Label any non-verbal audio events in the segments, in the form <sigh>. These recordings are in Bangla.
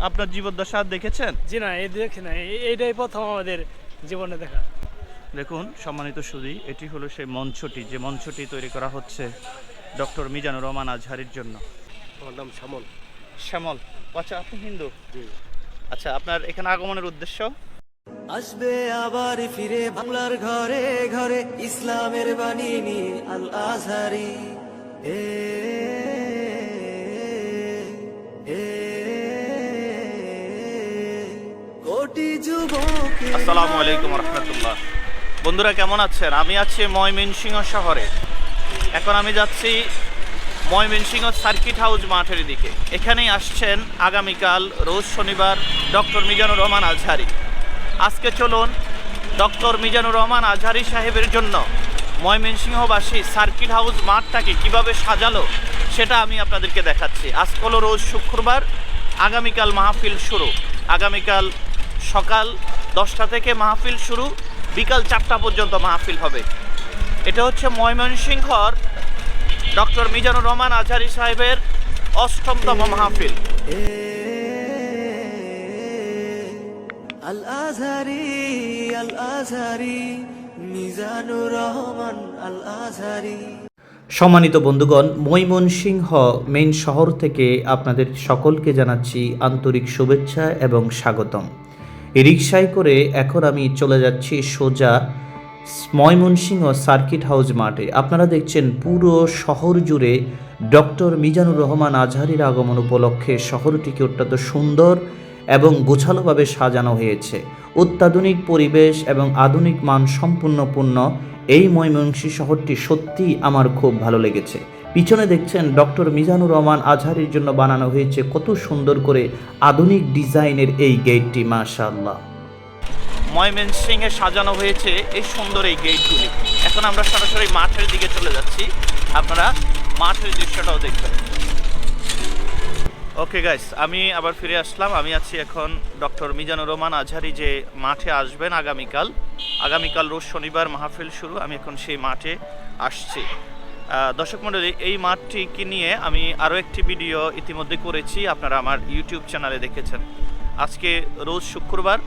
আপনার জীবদ্দশা দেখেছেন? জি না এই দেখি না এই- এইটাই প্রথম আমাদের জীবনে দেখা। দেখুন সম্মানিত সুদী এটি হলো সেই মঞ্চটি যে মঞ্চটি তৈরি করা হচ্ছে ডক্টর মিজানুর রহমান আজহারির জন্য। আমার নাম শ্যামল। শ্যামল আচ্ছা আপনি হিন্দু? আচ্ছা আপনার এখানে আগমনের উদ্দেশ্য? আসবে আবার ফিরে বাংলার ঘরে ঘরে ইসলামের বাণী নিয়ে আল আজহারি এ, আসসালামু আলাইকুম রহমতুল্লাহ। বন্ধুরা কেমন আছেন? আমি আছি ময়মনসিংহ শহরে। এখন আমি যাচ্ছি ময়মনসিংহ সার্কিট হাউস মাঠের দিকে। এখানেই আসছেন আগামীকাল, রোজ শনিবার, ডক্টর মিজানুর রহমান আজহারি। আজকে চলুন ডক্টর মিজানুর রহমান আজহারি সাহেবের জন্য ময়মনসিংহবাসী সার্কিট হাউস মাঠটাকে কীভাবে সাজালো সেটা আমি আপনাদেরকে দেখাচ্ছি। আজ হলো রোজ শুক্রবার, আগামীকাল মাহফিল শুরু। আগামীকাল সকাল দশটা থেকে মাহফিল শুরু বিকাল চারটা পর্যন্ত মাহফিল হবে। এটা হচ্ছে ময়মনসিংহর ডক্টর মিজানুর রহমান আজহারি সাহেবের অষ্টমতম মাহফিল। আল আজহারি আল আজহারি মিজানুর রহমান আল আজহারি সম্মানিত বন্ধুগণ ময়মনসিংহ মেইন শহর থেকে আপনাদের সকলকে জানাচ্ছি আন্তরিক শুভেচ্ছা এবং স্বাগতম। রিক্সায় করে এখন আমি চলে যাচ্ছি সোজা ময়মনসিংহ সার্কিট হাউস মাঠে। আপনারা দেখছেন পুরো শহর জুড়ে ডক্টর মিজানুর রহমান আজহারির আগমন উপলক্ষে শহরটিকে অত্যন্ত সুন্দর এবং গোছালোভাবে সাজানো হয়েছে। অত্যাধুনিক পরিবেশ এবং আধুনিক মান সম্পূর্ণপূর্ণ এই ময়মনসিংহ শহরটি সত্যিই আমার খুব ভালো লেগেছে। পিছনে দেখছেন ডক্টর মিজানুর রহমান আজহারির জন্য বানানো হয়েছে কত সুন্দর করে আধুনিক ডিজাইনের এই গেটটি, মাশাআল্লাহ। ময়মনসিংহে সাজানো হয়েছে এই সুন্দর এই গেটগুলি। এখন আমরা সরাসরি মাঠের দিকে চলে যাচ্ছি। আপনারা মাঠের দৃশ্যটাও দেখবেন। ওকে গাইস, আমি আবার ফিরে আসলাম। আমি আছি এখন ডক্টর মিজানুর রহমান আজহারি যে মাঠে আসবেন আগামীকাল। আগামীকাল রোজ শনিবার মাহফিল শুরু। আমি এখন সেই মাঠে আসছি। দর্শক মণ্ডলী, এই মাঠটিকে নিয়ে আমি আরও একটি ভিডিও ইতিমধ্যে করেছি, আপনারা আমার ইউটিউব চ্যানেলে দেখেছেন। আজকে রোজ শুক্রবার,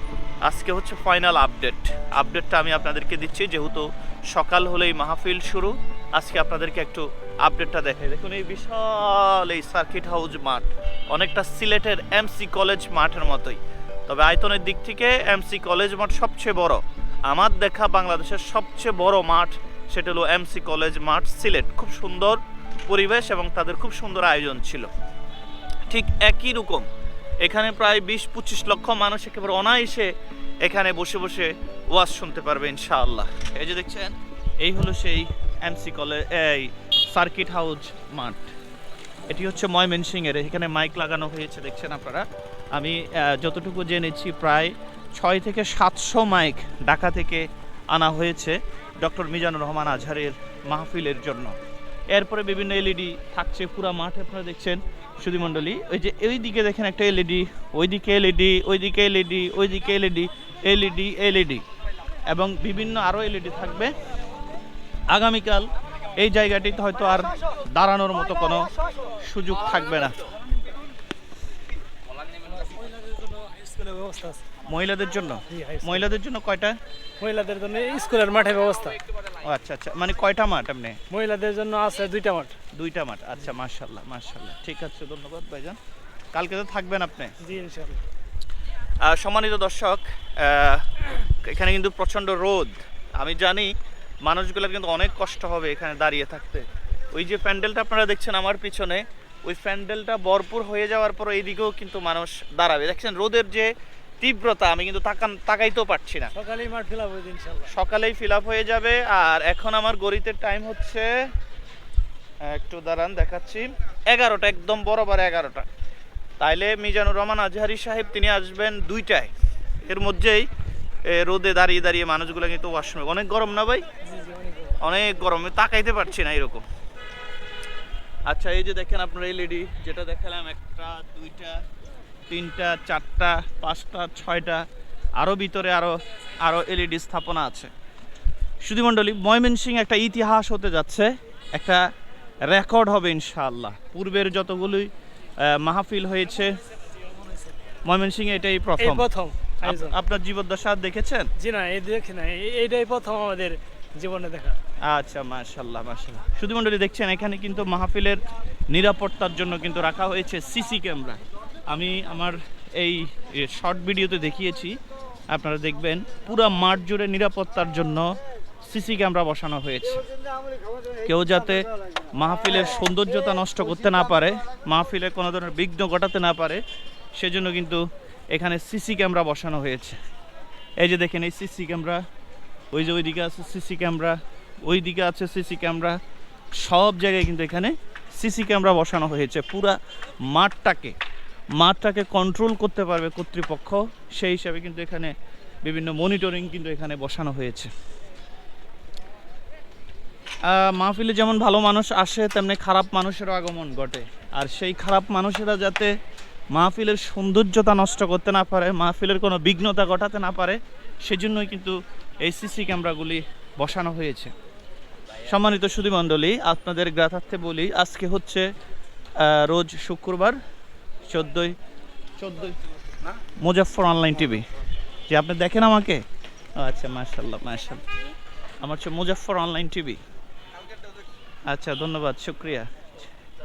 আজকে হচ্ছে ফাইনাল আপডেট। আপডেটটা আমি আপনাদেরকে দিচ্ছি, যেহেতু সকাল হলেই মাহফিল শুরু, আজকে আপনাদেরকে একটু আপডেটটা দেখাই। দেখুন, এই বিশাল এই সার্কিট হাউস মাঠ, অনেকটা সিলেটের এমসি কলেজ মাঠের মতোই। তবে আয়তনের দিক থেকে এমসি কলেজ মাঠ সবচেয়ে বড়। আমার দেখা বাংলাদেশের সবচেয়ে বড় মাঠ সেটা হলো এমসি কলেজ মাঠ সিলেট খুব সুন্দর পরিবেশ এবং তাদের খুব সুন্দর আয়োজন ছিল। ঠিক একই রকম, এখানে প্রায় বিশ পঁচিশ লক্ষ মানুষ একেবারে অনায়াসে এখানে বসে বসে ওয়াজ শুনতে পারবে ইনশাআল্লাহ। এই যে দেখছেন, এই হলো সেই এমসি কলেজ এই সার্কিট হাউস মাঠ এটি হচ্ছে ময়মনসিংহের, এখানে মাইক লাগানো হয়েছে, দেখছেন আপনারা? আমি যতটুকু জেনেছি, প্রায় ছয় থেকে সাতশো মাইক ঢাকা থেকে আনা হয়েছে। ডক্টর মিজানুর রহমান আজহারের মাহফিলের জন্য। এরপরে বিভিন্ন এলইডি থাকছে পুরো মাঠ, আপনারা দেখছেন। সুধীমণ্ডলী ওই যে ওই দিকে দেখেন একটা এলইডি ওইদিকে এলইডি ওইদিকে এলইডি ওইদিকে এলইডি এলইডি এলইডি এবং বিভিন্ন আরও এলইডি থাকবে। আগামীকাল এই জায়গাটিতে হয়তো আর দাঁড়ানোর মতো কোনো সুযোগ থাকবে না। ব্যবস্থা আছে। মহিলাদের জন্য। মহিলাদের জন্য কয়টা? মহিলাদের জন্য স্কুলের মাঠের ব্যবস্থা। ও আচ্ছা আচ্ছা। মানে কয়টা মাঠ আপনি মহিলাদের জন্য আছে দুইটা মাঠ। দুইটা মাঠ। আচ্ছা মার্শাল্লাহ মার্শাল্লাহ ঠিক আছে ধন্যবাদ ভাইজান। কালকে তো থাকবেন আপনি? জি ইনশাল্লাহ সম্মানিত দর্শক এখানে কিন্তু প্রচণ্ড রোদ। আমি জানি মানুষগুলোর কিন্তু অনেক কষ্ট হবে এখানে দাঁড়িয়ে থাকতে। ওই যে প্যান্ডেলটা আপনারা দেখছেন আমার পিছনে ওই প্যান্ডেলটা ভরপুর হয়ে যাওয়ার পর এইদিকেও কিন্তু মানুষ দাঁড়াবে। দেখছেন রোদের যে তীব্রতা আমি কিন্তু তাকান তাকাইতেও পারছি না। সকালেই মাঠ আপ হয়ে ইনশাল্লাহ সকালেই ফিল আপ হয়ে যাবে। আর এখন আমার গড়িতে টাইম হচ্ছে একটু দাঁড়ান দেখাচ্ছি। এগারোটা একদম বরাবর এগারোটা। তাইলে মিজানুর রহমান আজহারি সাহেব তিনি আসবেন দুইটায়। এর মধ্যেই রোদে দাঁড়িয়ে দাঁড়িয়ে মানুষগুলো কিন্তু ওয়াশরুমে অনেক গরম না ভাই? অনেক গরম। তাকাইতে পারছি না এরকম। আচ্ছা এই যে দেখেন আপনার এলইডি যেটা দেখালাম একটা দুইটা তিনটা চারটা পাঁচটা ছয়টা আরও ভিতরে আরও আরও এলইডি স্থাপনা আছে। সুধীমণ্ডলী ময়মনসিং একটা ইতিহাস হতে যাচ্ছে একটা রেকর্ড হবে ইনশাআল্লাহ। পূর্বের যতগুলোই মাহফিল হয়েছে ময়মনসিংহে এটাই প্রথম। প্রথম। আপনার জীবদ্দশা দেখেছেন? জি না এই দেখি না এই- এইটাই প্রথম আমাদের জীবনে দেখা। আচ্ছা মাশাল্লাহ মাশাল্লাহ শুধু মন্ডলী দেখছেন এখানে কিন্তু মাহফিলের নিরাপত্তার জন্য কিন্তু রাখা হয়েছে সিসি ক্যামেরা। আমি আমার এই শর্ট ভিডিওতে দেখিয়েছি। আপনারা দেখবেন, পুরো মাঠ জুড়ে নিরাপত্তার জন্য সিসি ক্যামেরা বসানো হয়েছে। কেউ যাতে মাহফিলের সৌন্দর্যতা নষ্ট করতে না পারে, মাহফিলে কোনো ধরনের বিঘ্ন ঘটাতে না পারে, সেজন্য কিন্তু এখানে সিসি ক্যামেরা বসানো হয়েছে। এই যে দেখেন, এই সিসি ক্যামেরা ওই যে ওইদিকে আছে সিসি ক্যামেরা ওই দিকে আছে সিসি ক্যামেরা সব জায়গায় কিন্তু এখানে সিসি ক্যামেরা বসানো হয়েছে। পুরা মাঠটাকে মাঠটাকে কন্ট্রোল করতে পারবে কর্তৃপক্ষ, সেই হিসাবে কিন্তু এখানে বিভিন্ন মনিটরিং কিন্তু এখানে বসানো হয়েছে। মাহফিলে যেমন ভালো মানুষ আসে, তেমনি খারাপ মানুষেরও আগমন ঘটে। আর সেই খারাপ মানুষেরা যাতে মাহফিলের সৌন্দর্যতা নষ্ট করতে না পারে, মাহফিলের কোনো বিঘ্নতা ঘটাতে না পারে, সেজন্যই কিন্তু এই সিসি ক্যামেরাগুলি বসানো হয়েছে। সম্মানিত সুধীমণ্ডলী, আপনাদের গ্রাথার্থে বলি, আজকে হচ্ছে রোজ শুক্রবার চোদ্দোই? চোদ্দোই। Muzaffar online TV. যে আপনি দেখেন আমাকে? আচ্ছা মার্শাল্লাহ মার্শাল্লাহ আমার হচ্ছে মুজাফর অনলাইন টিভি। আচ্ছা ধন্যবাদ শুক্রিয়া।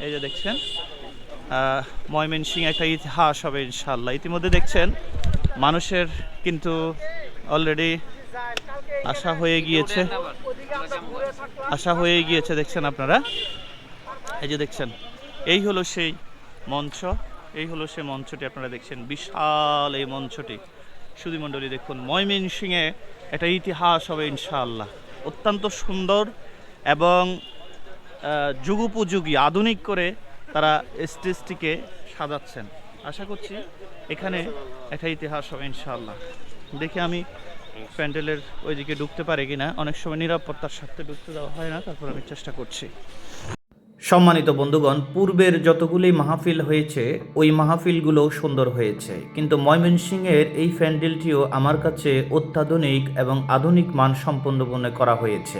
এই যে দেখছেন ময়মনসিং একটা ইতিহাস হবে ইনশাল্লাহ ইতিমধ্যে দেখছেন মানুষের কিন্তু অলরেডি আশা হয়ে গিয়েছে। আশা হয়ে গিয়েছে দেখছেন আপনারা? এই যে দেখছেন এই হলো সেই মঞ্চ। এই হলো সে মঞ্চটি, আপনারা দেখছেন বিশাল এই মঞ্চটি। সুধীমণ্ডলী দেখুন, ময়মনসিংহে একটা ইতিহাস হবে ইনশাআল্লাহ। অত্যন্ত সুন্দর এবং যুগোপযোগী, আধুনিক করে তারা স্টেজটিকে সাজাচ্ছেন। আশা করছি এখানে একটা ইতিহাস হবে ইনশাআল্লাহ। দেখে আমি প্যান্ডেলের ওইদিকে ঢুকতে পারে কিনা। অনেক সময় নিরাপত্তার স্বার্থে ঢুকতে দেওয়া হয় না, তারপর আমি চেষ্টা করছি। সম্মানিত বন্ধুগণ, পূর্বের যতগুলি মাহফিল হয়েছে, ওই মাহফিলগুলো সুন্দর হয়েছে। কিন্তু ময়মনসিংহের এই প্যান্ডেলটিও আমার কাছে অত্যাধুনিক এবং আধুনিক মান সম্পন্ন মনে করা হয়েছে।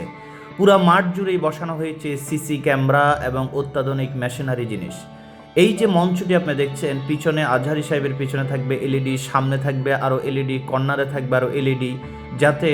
পুরা মাঠ জুড়েই বসানো হয়েছে সিসি ক্যামেরা এবং অত্যাধুনিক মেশিনারি জিনিস। এই যে মঞ্চটি আপনি দেখছেন, পিছনে আজহারি সাহেবের পিছনে থাকবে এলইডি, সামনে থাকবে আরও এলইডি, কর্নারে থাকবে আরও এলইডি। যাতে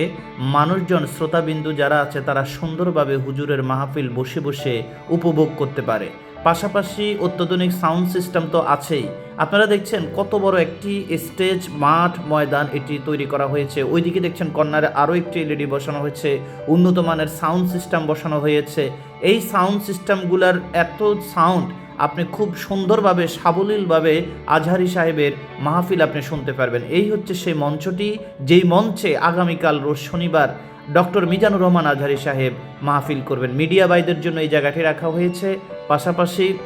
মানুষজন, শ্রোতাবিন্দু যারা আছে, তারা সুন্দরভাবে হুজুরের মাহফিল বসে বসে উপভোগ করতে পারে। পাশাপাশি অত্যাধুনিক সাউন্ড সিস্টেম তো আছেই। আপনারা দেখছেন কত বড় একটি স্টেজ, মাঠ, ময়দান এটি তৈরি করা হয়েছে। ওইদিকে দেখছেন কর্নারে আরও একটি এলইডি বসানো হয়েছে উন্নত মানের সাউন্ড সিস্টেম বসানো হয়েছে। এই সাউন্ড সিস্টেমগুলোর এত সাউন্ড আপনি খুব সুন্দরভাবে, সাবলীলভাবে আজহারি সাহেবের মাহফিল আপনি শুনতে পারবেন। এই হচ্ছে সেই মঞ্চটি, যেই মঞ্চে আগামীকাল রোজ শনিবার ডক্টর মিজানুর রহমান আজহারি সাহেব মাহফিল করবেন। মিডিয়া বাইদের জন্য এই জায়গাটি রাখা হয়েছে। পাশাপাশি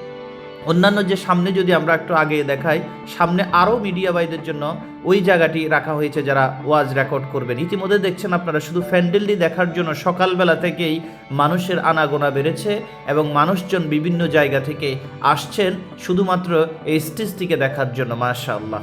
অন্যান্য যে সামনে যদি আমরা একটু আগে দেখাই সামনে আরও মিডিয়া বাইদের জন্য ওই জায়গাটি রাখা হয়েছে যারা ওয়াজ রেকর্ড করবেন। ইতিমধ্যে দেখছেন আপনারা শুধু ফ্যান্ডেলটি দেখার জন্য সকালবেলা থেকেই মানুষের আনাগোনা বেড়েছে এবং মানুষজন বিভিন্ন জায়গা থেকে আসছেন শুধুমাত্র এই স্টেজটিকে দেখার জন্য মাশাআল্লাহ।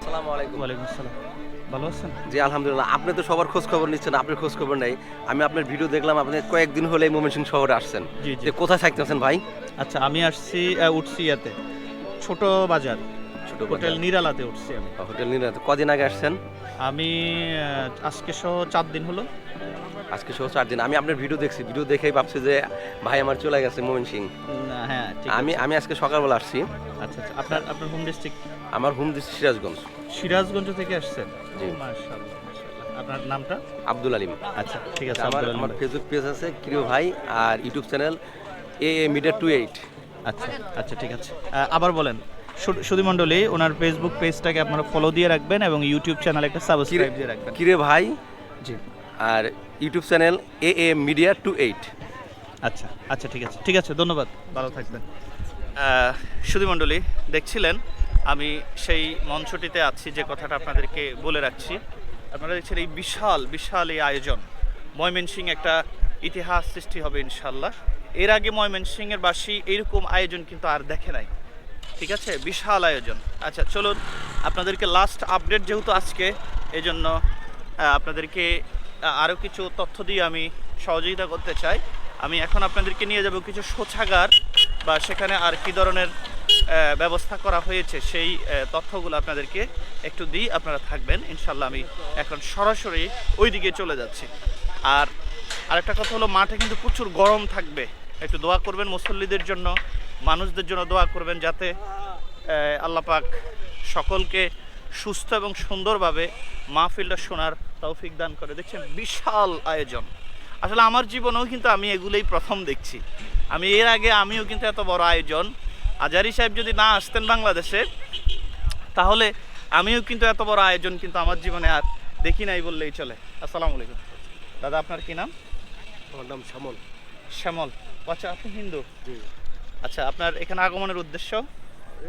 আসসালামু আলাইকুম। ওয়ালাইকুম আসসালাম। ভালো আছেন? জি আলহামদুলিল্লাহ। আপনি তো সবার খোঁজ খবর নিচ্ছেন আপনার খোঁজ খবর নেই। আমি আপনার ভিডিও দেখলাম আপনি কয়েকদিন হলে ময়মনসিংহ শহরে আসছেন। যে কোথায় থাকতেছেন ভাই? আচ্ছা আমি আসছি উঠছি ইয়াতে। ছোট বাজার। ছোট হোটেল নিরালাতে উঠছি আমি। হোটেল নিরালাতে। কদিন আগে আসছেন? আমি আজকে সহ চার দিন হলো। আজকে সহ চার দিন। আমি আপনার ভিডিও দেখছি। ভিডিও দেখেই ভাবছি যে ভাই আমার চলে গেছে ময়মনসিংহ সিং হ্যাঁ আমি আমি আজকে সকালবেলা আসছি। আচ্ছা আচ্ছা। আপনার আপনার হোম ডিস্ট্রিক্ট আমার হোম ডিস্ট্রিক্ট সিরাজগঞ্জ। সিরাজগঞ্জ থেকে আসছেন? জি। মাশাআল্লাহ আপনার নামটা? আব্দুল আলিম। আচ্ছা ঠিক আছে আমার আমার ফেসবুক পেজ আছে প্রিয় ভাই আর YouTube channel A A media two eight আচ্ছা আচ্ছা ঠিক আছে। আবার বলেন সুধী মণ্ডলী ওনার ফেসবুক পেজটাকে আপনারা ফলো দিয়ে রাখবেন এবং ইউটিউব চ্যানেল একটা সাবস্ক্রাইব দিয়ে রাখবেন। কিরে ভাই? জি। আর YouTube channel A A media two eight. আচ্ছা আচ্ছা ঠিক আছে। ঠিক আছে ধন্যবাদ। ভালো থাকবেন। সুধী মণ্ডলী দেখছিলেন আমি সেই মঞ্চটিতে আছি যে কথাটা আপনাদেরকে বলে রাখছি। আপনারা দেখছেন এই বিশাল বিশাল এই আয়োজন। ময়মনসিং একটা ইতিহাস সৃষ্টি হবে ইনশাল্লাহ এর আগে ময়মনসিংয়ের বাসী এইরকম আয়োজন কিন্তু আর দেখে নাই। ঠিক আছে? বিশাল আয়োজন। আচ্ছা চলুন আপনাদেরকে লাস্ট আপডেট যেহেতু আজকে এই জন্য আপনাদেরকে আরও কিছু তথ্য দিয়ে আমি সহযোগিতা করতে চাই। আমি এখন আপনাদেরকে নিয়ে যাব কিছু শৌচাগার বা সেখানে আর কি ধরনের ব্যবস্থা করা হয়েছে সেই তথ্যগুলো আপনাদেরকে একটু দিই, আপনারা থাকবেন। ইনশাল্লাহ আমি এখন সরাসরি ওই দিকে চলে যাচ্ছি। আর আরেকটা কথা হলো, মাঠে কিন্তু প্রচুর গরম থাকবে। একটু দোয়া করবেন মুসল্লিদের জন্য, মানুষদের জন্য দোয়া করবেন যাতে আল্লাপাক সকলকে সুস্থ এবং সুন্দরভাবে মাহফিলটা শোনার তৌফিক দান করে। দেখছেন বিশাল আয়োজন। আসলে আমার জীবনেও কিন্তু আমি এগুলোই প্রথম দেখছি। আমি এর আগে আমিও কিন্তু এত বড় আয়োজন। আজারি সাহেব যদি না আসতেন বাংলাদেশে তাহলে আমিও কিন্তু এত বড় আয়োজন কিন্তু আমার জীবনে আর দেখি নাই বললেই চলে। আসসালামু আলাইকুম। দাদা আপনার কি নাম? আমার নাম শ্যামল। শ্যামল। আচ্ছা আপনি হিন্দু? আচ্ছা আপনার এখানে আগমনের উদ্দেশ্য?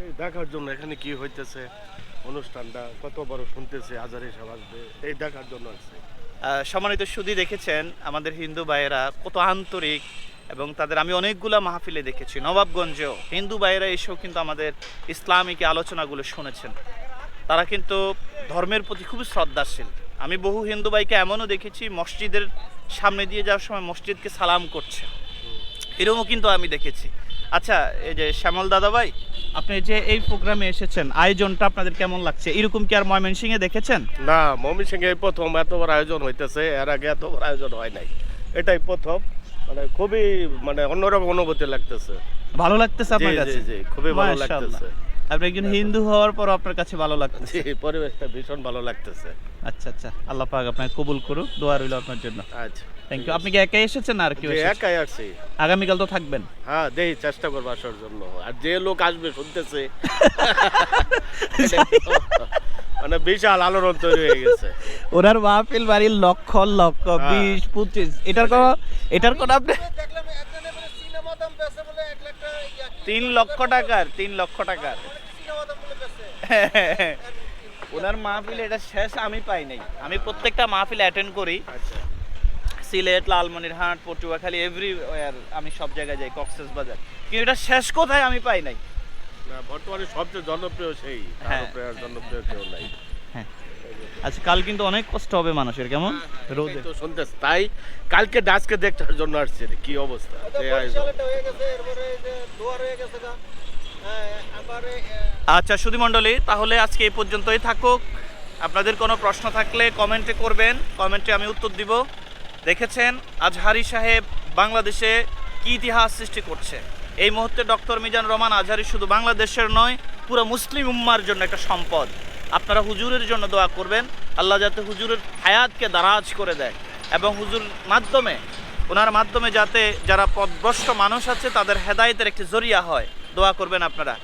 এই দেখার জন্য এখানে কি হইতেছে? অনুষ্ঠানটা কত বড় শুনতেছে হাজারে সব আসবে। এই দেখার জন্য আসছে। সম্মানিত সুদী দেখেছেন আমাদের হিন্দু ভাইয়েরা কত আন্তরিক এবং তাদের আমি অনেকগুলা মাহফিলে দেখেছি। নবাবগঞ্জেও হিন্দু ভাইয়েরা এসেও কিন্তু আমাদের ইসলামিক আলোচনাগুলো শুনেছেন। তারা কিন্তু ধর্মের প্রতি খুবই শ্রদ্ধাশীল। আমি বহু হিন্দু ভাইকে এমনও দেখেছি মসজিদের সামনে দিয়ে যাওয়ার সময় মসজিদকে সালাম করছে। এরকমও কিন্তু আমি দেখেছি। আচ্ছা এই যে শ্যামল দাদা ভাই আপনি যে এই প্রোগ্রামে এসেছেন আয়োজনটা আপনাদের কেমন লাগছে? এরকম কি আর ময়মনসিংহে দেখেছেন? না ময়মনসিংহে এই প্রথম এত বড় আয়োজন হইতেছে এর আগে এত বড় আয়োজন হয় নাই। এটাই প্রথম মানে খুবই মানে অন্যরকম অনুভূতি লাগতেছে। ভালো লাগতেছে আপনার কাছে জি, জি, খুবই ভালো। লাগতেছে। আপনি একজন হিন্দু হওয়ার পর আপনার কাছে ভালো লাগতেছে? পরিবেশটা ভীষণ ভালো লাগতেছে। আচ্ছা আচ্ছা। আল্লাহ পাক আপনাকে কবুল করুক দোয়া রইল আপনার জন্য। আচ্ছা। থ্যাংক ইউ আপনি কি একাই এসেছেন আর কেউ একাই আসছি আগামীকাল তো থাকবেন। হ্যাঁ দেখি চেষ্টা করব আসার জন্য। আর যে লোক আসবে শুনতেছে। <laughs> মানে বিশাল আলোড়ন তৈরি হয়ে গেছে। ওনার মাহফিল বাড়ির লক্ষ লক্ষ হ্যাঁ। বিশ পঁচিশ। এটার কোনো এটার কোনো আপনি তিন লক্ষ টাকার তিন লক্ষ টাকার। ওনার মাহফিল এটা শেষ আমি পাই নাই। আমি প্রত্যেকটা মাহফিল অ্যাটেন্ড করি। আচ্ছা। সিলেট লালমনিরহাট পটুয়াখালী এভরিওয়ার আমি সব জায়গায় যাই কক্সেস বাজার। কিন্তু এটা শেষ কোথায় আমি পাই নাই। না বর্তমানে সবচেয়ে জনপ্রিয় সেই তার হ্যাঁ। জনপ্রিয় কেউ নাই। আচ্ছা কাল কিন্তু অনেক কষ্ট হবে মানুষের কেমন? রোদে। তো শুনতেছ। তাই কালকে ডাচকে দেখার জন্য আসছে কি অবস্থা? যে আয়োজন। আচ্ছা সুধী মণ্ডলী তাহলে আজকে এই পর্যন্তই থাকুক। আপনাদের কোনো প্রশ্ন থাকলে কমেন্টে করবেন কমেন্টে আমি উত্তর দিব। দেখেছেন আজহারি সাহেব বাংলাদেশে কি ইতিহাস সৃষ্টি করছে? এই মুহূর্তে ডক্টর মিজান রহমান আজহারি শুধু বাংলাদেশের নয় পুরো মুসলিম উম্মার জন্য একটা সম্পদ। আপনারা হুজুরের জন্য দোয়া করবেন। আল্লাহ যাতে হুজুরের হায়াতকে দারাজ করে দেয় এবং হুজুর মাধ্যমে, ওনার মাধ্যমে যাতে যারা পদভ্রষ্ট মানুষ আছে, তাদের হেদায়তের একটি জরিয়া হয়। দোয়া করবেন আপনারা।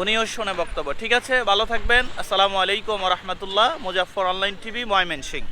উনিও শোনে বক্তব্য। ঠিক আছে, ভালো থাকবেন। আসসালামু আলাইকুম রহমতুল্লাহ মুজাফর অনলাইন টিভি ময়মেন সিং